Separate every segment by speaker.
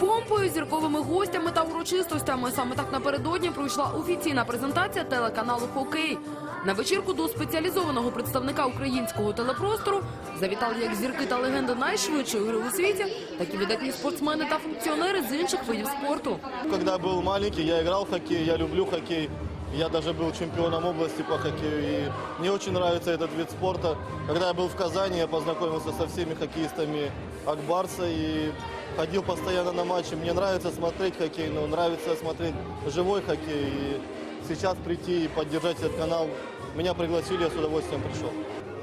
Speaker 1: помпою, зірковими гостями та урочистостями. Саме так напередодні пройшла офіційна презентація телеканалу Хокей. На вечірку до спеціалізованого представника українського телепростору завітали як зірки та легенди найшвидшої гри у світі, так і видатні спортсмени та функціонери з інших видів спорту.
Speaker 2: Когда был маленький, я играл в хоккей, я люблю хоккей. Я даже был чемпионом области по хоккею. И мне очень нравится этот вид спорта. Когда я был в Казани, я познакомился со всеми хоккеистами Акбарса и ходил постоянно на матчи. Мне нравится смотреть хоккей, но нравится смотреть живой хоккей. И сейчас прийти и поддержать этот канал, меня пригласили, я с удовольствием пришел.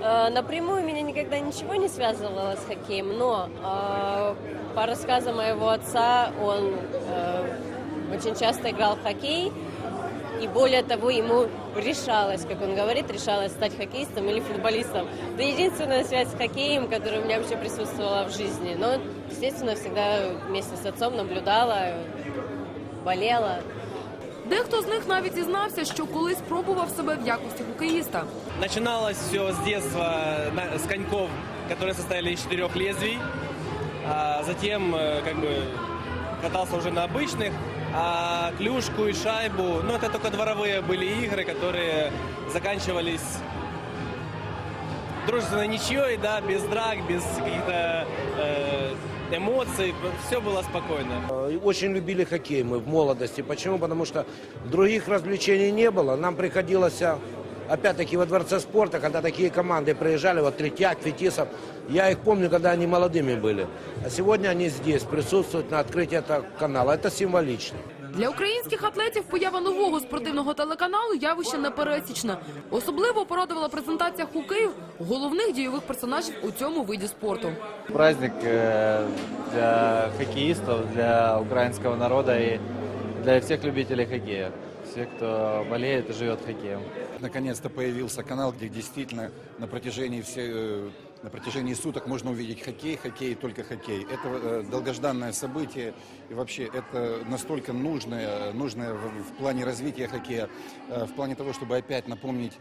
Speaker 3: Э, Напрямую меня никогда ничего не связывало с хоккеем, но э, по рассказам моего отца он э, очень часто играл в хоккей, и более того, ему решалось, как он говорит, решалось стать хоккеистом или футболистом. Это единственная связь с хоккеем, которая у меня вообще присутствовала в жизни. Но, естественно, всегда вместе с отцом наблюдала, болела.
Speaker 1: Дехто з них навіть зізнався, що колись пробував себе в якості хокеїста.
Speaker 4: Начиналось все с детства на- с коньков, которые состояли из четырех лезвий. А затем э, как бы катался уже на обычных, а клюшку и шайбу, ну это только дворовые были игры, которые заканчивались дружественной ничьей, да, без драк, без каких-то э, эмоций, все было спокойно.
Speaker 5: Очень любили хоккей мы в молодости. Почему? Потому что других развлечений не было. Нам приходилось, опять-таки, во Дворце спорта, когда такие команды приезжали, вот Третьяк, Фетисов, я их помню, когда они молодыми были. А сегодня они здесь присутствуют на открытии этого канала. Это символично.
Speaker 1: Для українських атлетів поява нового спортивного телеканалу явище непересічне. Особливо порадувала презентація хокеїв головних дійових персонажів у цьому виді спорту.
Speaker 6: праздник э, для хоккеистов, для украинского народа и для всех любителей хоккея. Всех, кто болеет и живет хоккеем.
Speaker 7: Наконец-то появился канал, где действительно на протяжении, все, э, на протяжении суток можно увидеть хоккей, хоккей и только хоккей. Это э, долгожданное событие и вообще это настолько нужное, нужное в, в плане развития хоккея, э, в плане того, чтобы опять напомнить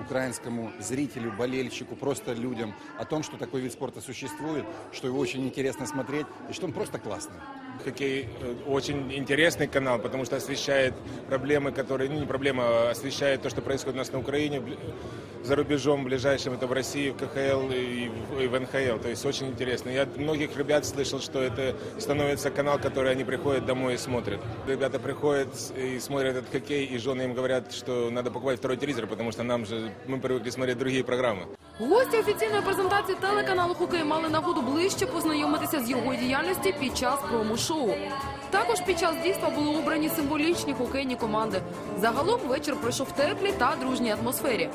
Speaker 7: украинскому зрителю, болельщику, просто людям о том, что такой вид спорта существует, что его очень интересно смотреть и что он просто классный.
Speaker 8: Хоккей очень интересный канал, потому что освещает проблемы, которые, ну не проблема, а освещает то, что происходит у нас на Украине, за рубежом ближайшим, это в России, в КХЛ и в, и в НХЛ. То есть очень интересно. Я многих ребят слышал, что это становится канал, который они приходят домой и смотрят. Ребята приходят и смотрят этот хоккей, и жены им говорят, что надо покупать второй телевизор, потому что нам же, мы привыкли смотреть другие программы.
Speaker 1: Гості офіційної презентації телеканалу Хокей мали нагоду ближче познайомитися з його діяльності під час промо-шоу. Також під час дійства були обрані символічні хокейні команди. Загалом вечір пройшов в теплій та дружній атмосфері.